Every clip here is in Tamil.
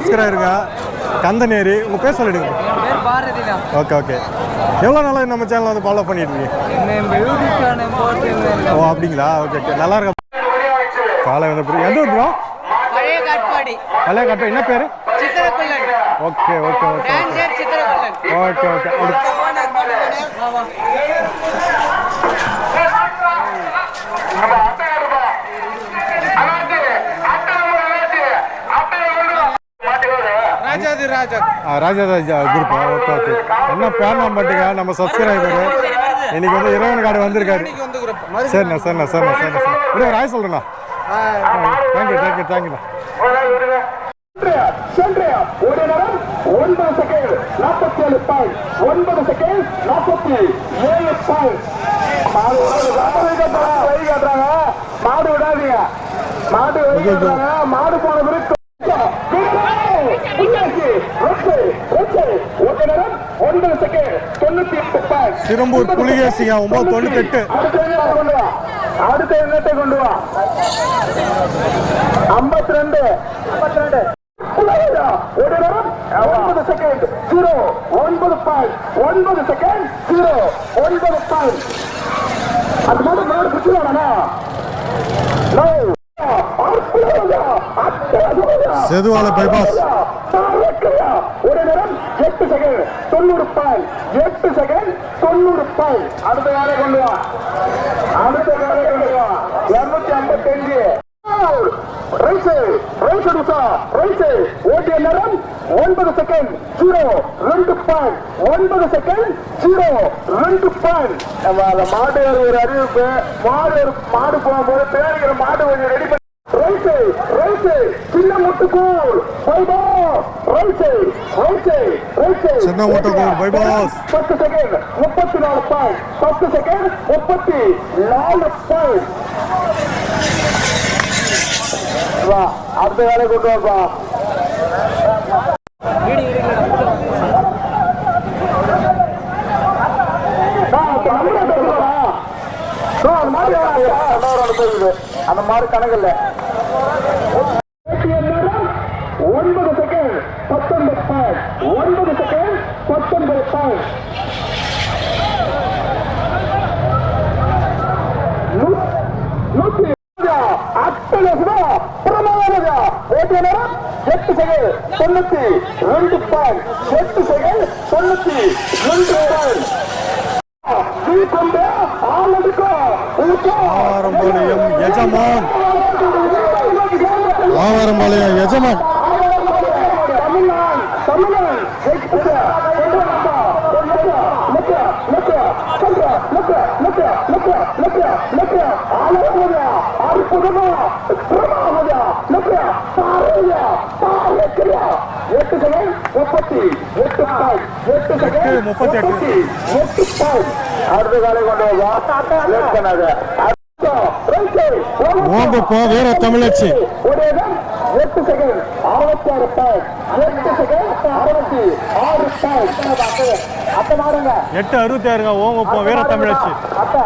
சப்ஸ்கிரைபருங்க கந்தநேரி உங்கள் பேர் சொல்லிடுங்க. ஓகே ஓகே எவ்வளோ நாளாக நம்ம சேனல் வந்து ஃபாலோ பண்ணிட்டு இருக்கீங்க? ஓ அப்படிங்களா? ஓகே ஓகே நல்லா இருக்கா? காலை வந்து எந்த ஊர் ப்ரோ பழைய காட்பாடி. என்ன பேர்? Okay okay okay okay okay Rajadhi Raja Rajaraja group okay okay என்ன பேர் நம்பட்டுங்க நம்ம சப்ஸ்கிரைபர் இன்னைக்கு வந்து இறைவன் கார்டு வந்திருக்காரு. சரிண்ணா சரிண்ணா சரிண்ணா சரிண்ணா சரி ஒரு ஆய் சொல்கிறேண்ணா தேங்க்யூ தேங்க்யூ தேங்க்யூண்ணா சென்றையா ஒரு நேரம் ஒன்பது செகண்ட் நாற்பத்தி ஏழு பாயிண்ட் ஒன்பது செகண்ட் நாற்பத்தி ஏழு பாயிண்ட் மாடு விடாதீங்க வழி காட்டுறாங்க மாடு மாடு போன பிறகு ஒரு ஒன்பது செகண்ட் தொண்ணூத்தி எட்டு புலிகேசிங்க ஒன்பது தொண்ணூத்தெட்டு. அடுத்த எண்ணத்தை கொண்டு வா ஐம்பத்தி ரெண்டு ஐம்பத்தி ரெண்டு ஒரு ஒன்பது செகண்ட் ஜீரோ ஒன்பது பாயிண்ட் ஒன்பது செகண்ட் ஜீரோ ஒன்பது பாயிண்ட் அது மாதிரி மாடு பிடிச்சிடானா செதுவால பைபாஸ் ஒரு நேரம் எட்டு செகண்ட் தொண்ணூறு பாயிண்ட் எட்டு செகண்ட் தொண்ணூறு பாயிண்ட் அடுத்த காலை கொண்டு வா. அடுத்த காலை கொண்டு வா. இருநூத்தி ஐம்பத்தி அஞ்சு ரைசு ரைசு டுசா ரைசு ஓட்டிய நேரம் ஒன்பது செகண்ட் ஜீரோ ரெண்டு பாயிண்ட் ஒன்பது செகண்ட் ஜீரோ ரெண்டு பாயிண்ட் மாடு ஒரு அறிவிப்பு மாடு மாடு போகும்போது பேருங்கிற மாடு கொஞ்சம் ரெடி ரைசு ரைசு சின்ன முட்டுக்கூர் பைபா ரைசு ரைசு ரைசு சின்ன முட்டுக்கூர், bye boss. பத்து செகண்ட் முப்பத்தி நாலு பாயிண்ட் பத்து செகண்ட் முப்பத்தி நாலு பாயிண்ட் வா அடுத்த வேலை கொண்டு வாப்பா அந்த மாதிரி கணக்கில்ல ஒன்பது செகண்ட் பத்தொன்பது பாயிண்ட் ஒன்பது செகண்ட் பத்தொன்பது பாயிண்ட் நூத்தி அத்தனை பிரமாதா ஓட்டிய நேரம் எட்டு செகண்ட் தொண்ணூத்தி ரெண்டு பாயிண்ட் எட்டு செகண்ட் தொண்ணூத்தி ரெண்டு பாயிண்ட் நீ கொண்டு ஆளுக்கோ ஆவாரம்பாளையம் எஜமான் ஆவாரம்பாளையம் எஜமான் தமிழ்நாடு எட்டு செகண்ட் முப்பத்தி எட்டு பாயிண்ட் எட்டு செகண்ட் முப்பத்தி எட்டு. எட்டு அடுத்த காலை கொண்டு வா. லேட் பண்ணாத ஓம்பப்போ வீர தமிழச்சி. எட்டு செகண்ட் அறுபத்தி ஆறு பாயிண்ட் எட்டு செகண்ட் அறுபத்தி ஆறு பாயிண்ட் அத்தை எட்டு அறுபத்தி ஆறுங்க ஓம்பப்போ வீர தமிழச்சி. அத்தை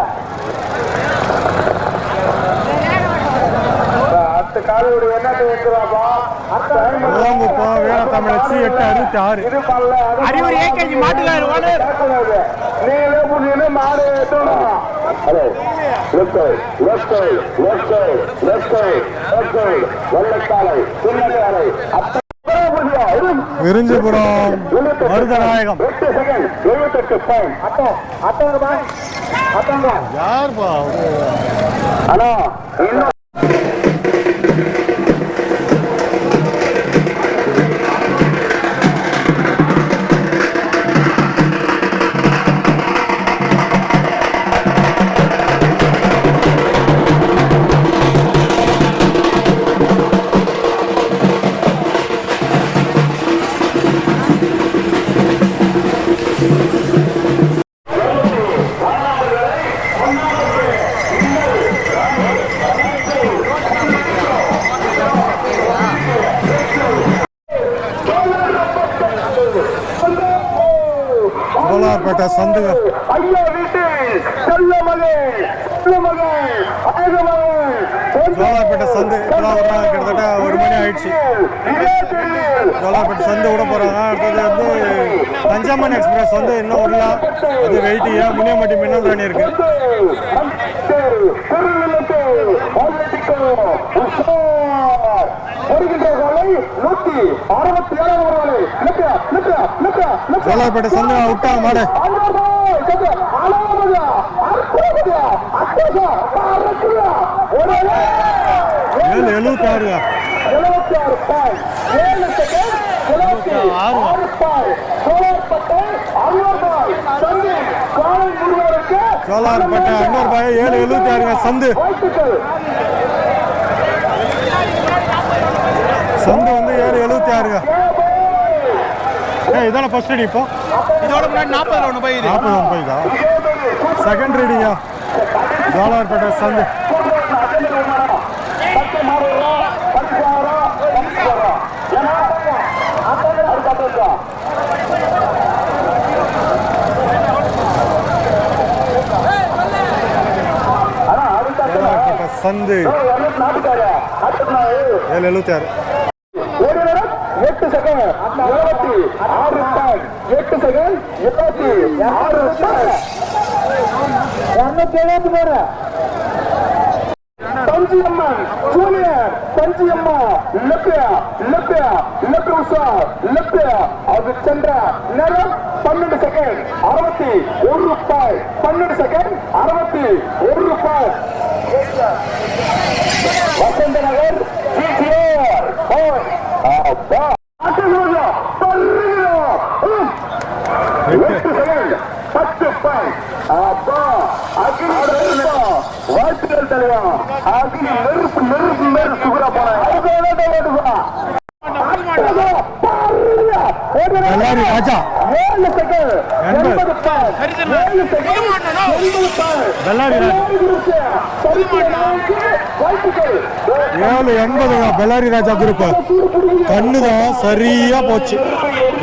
அத்து காலையுடைய எண்ணத்தை வைக்கிறாப்பா ஓம்பப்போ வீர தமிழச்சி எட்டு அறுபத்தி ஆறு. அறிவுரை ஏகேஜி மாட்டுக்காரு ஓனர் மாடு array left side left side left side left side left side வெள்ளக்காலை சின்னக்காலை அத்தை. விரிஞ்சிபுரம் மருதநாயகம் யாருப்பா ஹலோ ஜோலார்பேட்டை சந்து விட போகிறாங்க அடுத்தது வந்து பஞ்சாமன் எக்ஸ்பிரஸ் வந்து இன்னும் வரல அது வெயிட்டியா முனியம்பட்டி மின்னல் ராணி இருக்கு. வருகின்ற காலை நூத்தி அறுபத்தி ஏழாம் காலை நிக்க நிக்க நிக்க நிக்க ஜோலார்பேட்டை சந்து விட்டாங்க மாடு ஏழு எழுபத்தி ஆறுங்க ஜோலார்பேட்டை அன்னூர் பாய் ஏழு எழுபத்தி ஆறுங்க சந்து. சந்து வந்து ஏழு எழுபத்தி ஆறுங்க. ஏ இதான ஃபர்ஸ்ட் ரீடிங் இப்போ? இதோட முன்னாடி நாற்பது ஒன்று போயிது. நாற்பது ஒன்று போய்தா? செகண்ட் ரீடிங்கா ஜோலார்பேட்டை சந்து ஜோலார்பேட்டை சந்து ஏழு எழுபத்தி ஆறு. எட்டு செகண்ட் இருபத்தி ஆறு எட்டு செகண்ட் இருபத்தி ஆறு இரநூத்தி எழுபத்தி மூணு தஞ்சி ஜூனியர் தஞ்சி அம்மா லெப்பியா லெப்பியா உஷா லெப்பியா அது சென்ற நேரம் பன்னெண்டு செகண்ட் அறுபத்தி ஒரு ரூபாய் பன்னெண்டு செகண்ட் அறுபத்தி ஒரு ரூபாய் வசந்த நகர் ஜிடிஆர் அப்பா ஆட்டுகிறோம் பல்லுகிறோம் எட்டு செகண்ட் பத்து பாயிண்ட் அப்பா அக்னி நெருப்பா வாழ்த்துக்கள் தலைவா அக்னி நெருப்பு நெருப்பு மேல் சுகுரா எல்லாரும் ராஜா. ஏழு செகண்ட் ஏழு எண்பது பெல்லாரி ராஜா குரூப் கண்ணு தான் சரியா போச்சு.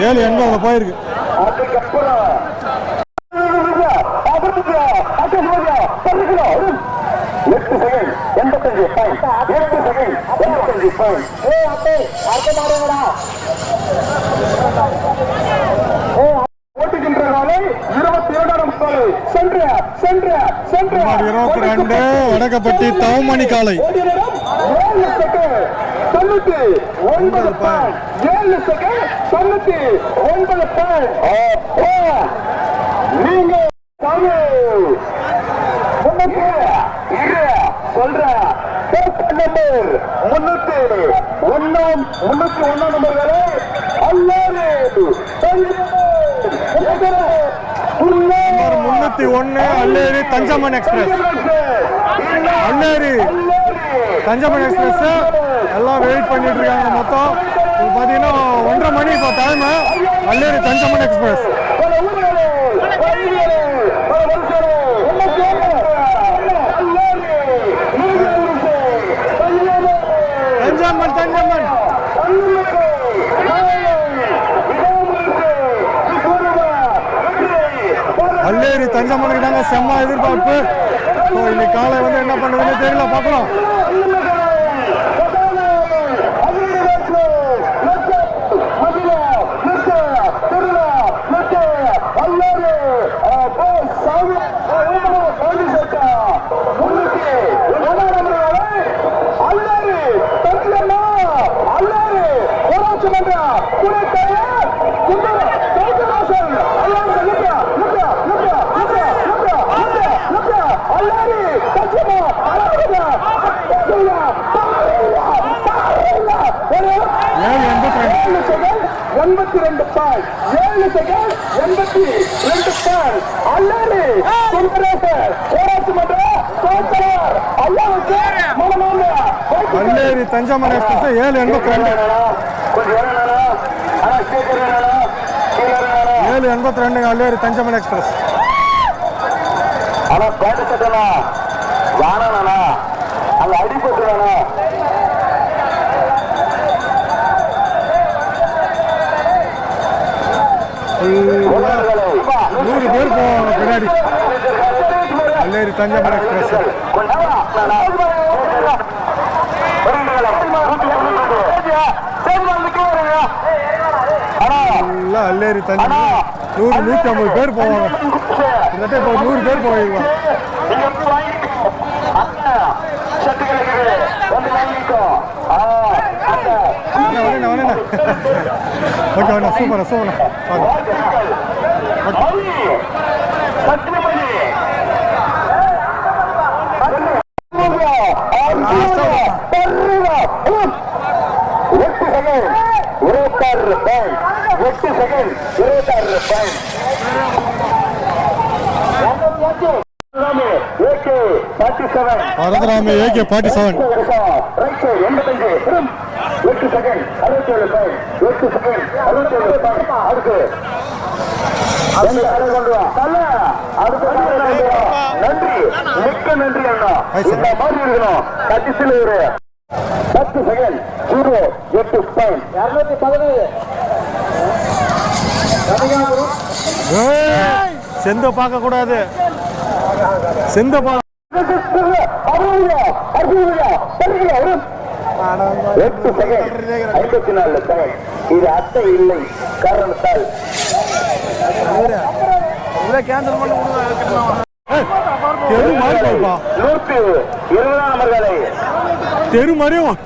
ஏழு எண்பது போயிருக்கு. அதுக்கப்புறம் எட்டு செகண்ட் எண்பத்தஞ்சு பாயிண்ட் எட்டு செகண்ட் எண்பத்தஞ்சு பாயிண்ட் ஏ அப்பே அடுத்த மாடுங்கடா ஓட்டுகின்ற காலை இருபத்தி ஏழாம் காலை சென்ற சென்ற சென்ற சுமார் இருபத்தி ரெண்டு வடக்கப்பட்டி தவமணி காலை தொண்ணூத்தி ஒன்பது ஏழு செகண்ட் தொண்ணூத்தி ஒன்பது நீங்க சொல்ற நம்பர் முன்னூத்தி ஒன்னாம் முன்னூத்தி ஒன்னாம் நம்பர்களை அல்லாரு சுமார் இருபத்தி ஒன்னு அல்லேரி தஞ்சமன் எக்ஸ்பிரஸ். அல்லேரி தஞ்சமன் எக்ஸ்பிரஸ். எல்லாம் வெயிட் பண்ணிட்டு இருக்காங்க மொத்தம். பார்த்தீங்கன்னா ஒன்றரை மணி இப்போ டைம் அல்லேரி தஞ்சமன் எக்ஸ்பிரஸ். அல்லேரி தஞ்சமனுக்கு தாங்க செம்ம எதிர்பார்ப்பு இன்னைக்கு காலை வந்து என்ன பண்ணுதுன்னு தெரியல பார்க்கலாம். எண்பத்தி ரெண்டு பால். ஏழு செகண்ட் எண்பத்தி ரெண்டு பால். அல்லது சுந்தரேசர் ஊராட்சி மன்ற கோத்தவர் அல்லாவுக்கு மனமாங்க அல்லேரி தஞ்சமன் எக்ஸ்பிரஸ் ஏழு எண்பத்தி ரெண்டு. ஏழு எண்பத்தி ரெண்டுங்க அல்லேரி எக்ஸ்பிரஸ் ஆனா பேட்ட சட்டனா ஃபுல்லாக அதிராடி அல்லேரி தஞ்சாவூர் எக்ஸ்பிரஸ். அல்லேரி தஞ்சாவூர். நூறு நூற்றி ஐம்பது பேர் போவாங்க. கிட்டத்தட்ட இப்போ நூறு பேர் போவாங்க அண்ணா வரேண்ணா வரேண்ணா ஓகே அண்ணா சூப்பர் சூப்பர் எட்டு செகண்ட் இருபத்தாறு ரூபாய் எட்டு செகண்ட் இருபத்தாறு ரூபாய் ஏகே ஃபார்ட்டி செவன் ஏகே எண்பத்தஞ்சு எட்டு செகண்ட் அறுபத்தேழு பாயிண்ட் எட்டு செகண்ட் அறுபத்தேழு பாயிண்ட் அடுத்து. அடுத்து. அதை கொண்டு வா. தல, அடுத்து அதை கொண்டு வா. நன்றி. மிக்க நன்றி அண்ணா. இந்த மாதிரி இருக்கணும். கட்சியில் ஒரு பத்து செகண்ட் ஜீரோ எட்டு பாயிண்ட் இருநூத்தி பதினேழு. செந்த பார்க்க கூடாது. செந்த பா எட்டு செகண்ட் ஐம்பத்தி நாலு செகண்ட் இது அட்டை இல்லை காரணத்தால். நூற்று இருபதாம் நம்பர்களை. தெரு மாதிரியும்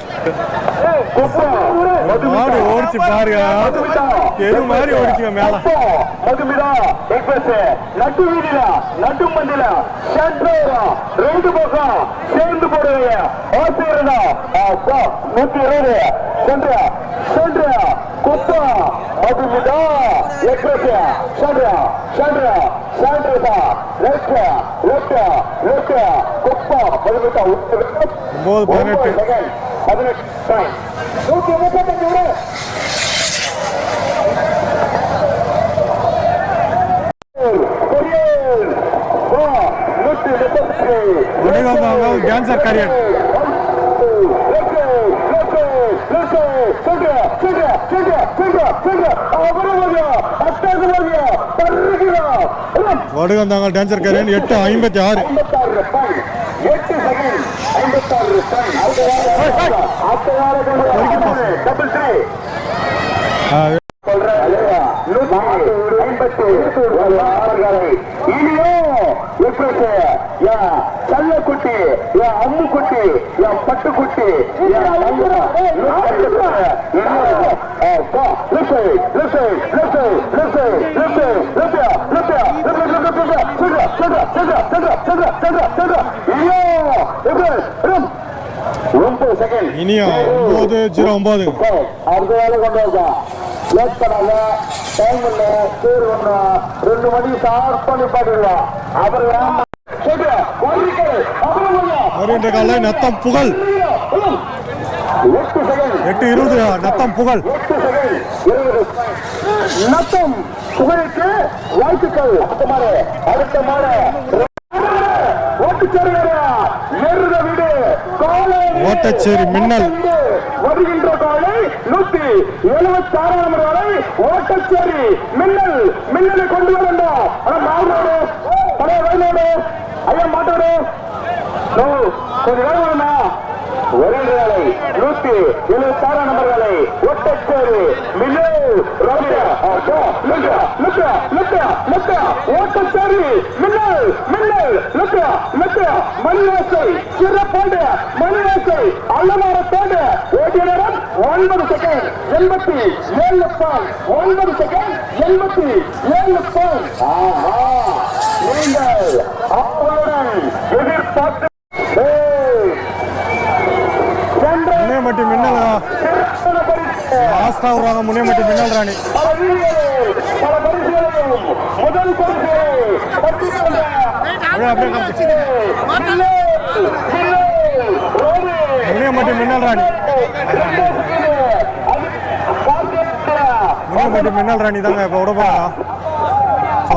ஓடிச்சு பாருங்க. தெரு மாதிரி ஓடிச்சுங்க மேல. மதுமிதா எக்ஸ்பிரஸ் நட்டு வீதியில நட்டு மண்டில சென்ட்ரோரா ரெண்டு பக்கம் சேர்ந்து போடுவீங்க ஆசிரியர்னா நூத்தி இருபது. சென்றா சென்றா குப்பா மதுமிதா எக்ஸ்பிரஸ் சென்றா சென்றா சென்றா லெஃப்ட் லெஃப்ட் லெஃப்ட் குப்பா ஒன்பது பதினெட்டு. பதினெட்டு. நூத்தி முப்பத்தஞ்சு விட டான்சர் கரியர் வடுகந்தாங்க டான்சர் கரியர். எட்டு ஐம்பத்தி ஆறு. எட்டு டபுள் த்ரீ கள்ளக்குட்டி என் அம்முக்குட்டி என் பட்டுக்குட்டி இனியா ஒன்பது ஜீரோ ஒன்பது அடுத்த வேலை கொண்டு வரா லேட் பண்ணாத டைம் இல்ல பேர் ஒண்ணு ரெண்டு மணிக்கு ஷார்ப் பண்ணி வருகின்ற கால நத்தம் புகழ். எட்டு இருபது நத்தம் புகழ். நத்தம் புகழுக்கு வாழ்த்துக்கள். அடுத்த காலை ஓட்டச்சேரி மின்னல். வருகின்ற காலை நூத்தி எழுபத்தி ஆறாம் நம்பர் வரை ஓட்டச்சேரி மின்னல். மின்னலை கொண்டு வர தலைய ஆனா வயலோடு ஐயா மாட்டோடு. நோ, கொஞ்சம் வேலை வேணுமா வருகின்ற வேலை நூத்தி எழுபத்தி ஆறாம் நம்பர் வேலை. ஓட்டச்சேரி மின்னல் ரோட்டா லுக்கா லுக்கா லுக்கா லுக்கா. ஓட்டச்சேரி மின்னல் லுக்கா லுக்கா. மணிவாசை சிறப்பாண்டு மணிவாசை அல்லமாரத்தோடு ஓட்டிய நேரம் ஒன்பது செகண்ட் எண்பத்தி ஏழு பால். ஒன்பது செகண்ட் எண்பத்தி ஏழு பால். ஆஹா. நீங்கள் அவளுடன் எதிர்பார்த்து முனியமட்டி மின்னல் லாஸ்டா வருவாங்க முனியமட்டி மின்னல் ராணி. முதல் மின்னல், முனியமட்டி மின்னல் ராணி. முனியமட்டி மின்னல் ராணி தாங்க இப்போ விட போறாங்க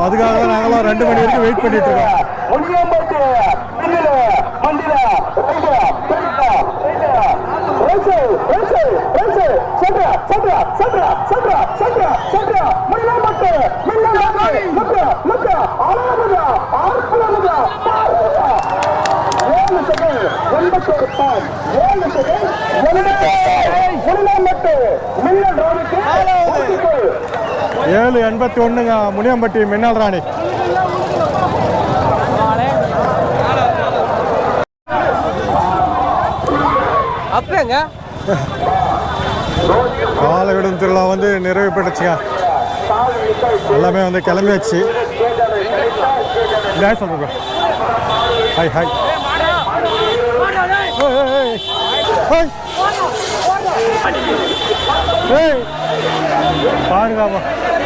அதுக்காக தான் நாங்களும் ரெண்டு மணி வரைக்கும் வெயிட் பண்ணிட்டு இருக்கோம். ஒன்பத்தொரு பாயிண்ட் ஏழு எண்பத்தி ஒன்றுங்க முனியம்பட்டி மின்னல் ராணி. அப்பங்க? காலவிடும் திருவிழா வந்து நிறைவு பெற்றுச்சுங்க. எல்லாமே வந்து கிளம்பியாச்சு. ஹாய் சொல்லுங்க ஹாய் ஹாய் பாருங்க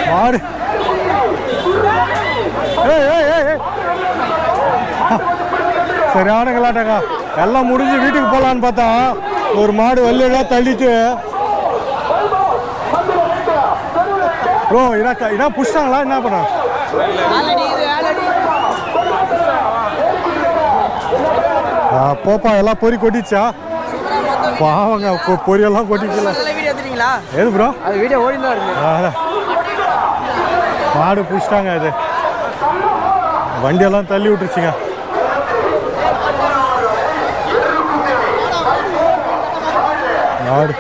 மாடு ஏய் ஏய் ஏய் ஏய். சரியான கலாட்டங்க எல்லாம் முடிஞ்சு வீட்டுக்கு போகலான்னு பார்த்தா ஒரு மாடு வெளியெல்லாம் தள்ளிட்டு. ப்ரோ இதான் இதான் புஷ்டாங்களா என்ன பண்ண? போப்பா எல்லாம் பொறி கொட்டிச்சா பாவங்க பொரியெல்லாம் கொட்டிக்கல ஏது ப்ரோ? அது வீடியோ ஓடி தான் இருக்கு மாடு புடிச்சிட்டாங்க அது. வண்டியெல்லாம் தள்ளி விட்டுருச்சுங்க. மாடு.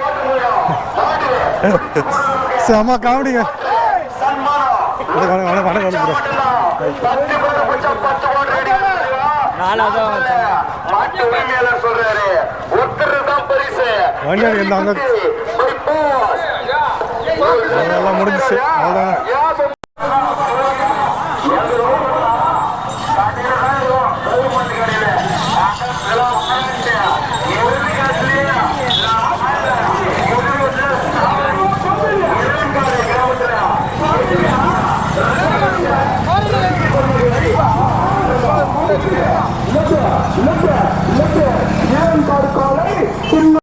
செம காமெடிங்க. வணக்கம் வணக்கம் வண்டி இந்த அங்க. முடிஞ்சிச்சு. அவ்வளோதான் ஞாபகம்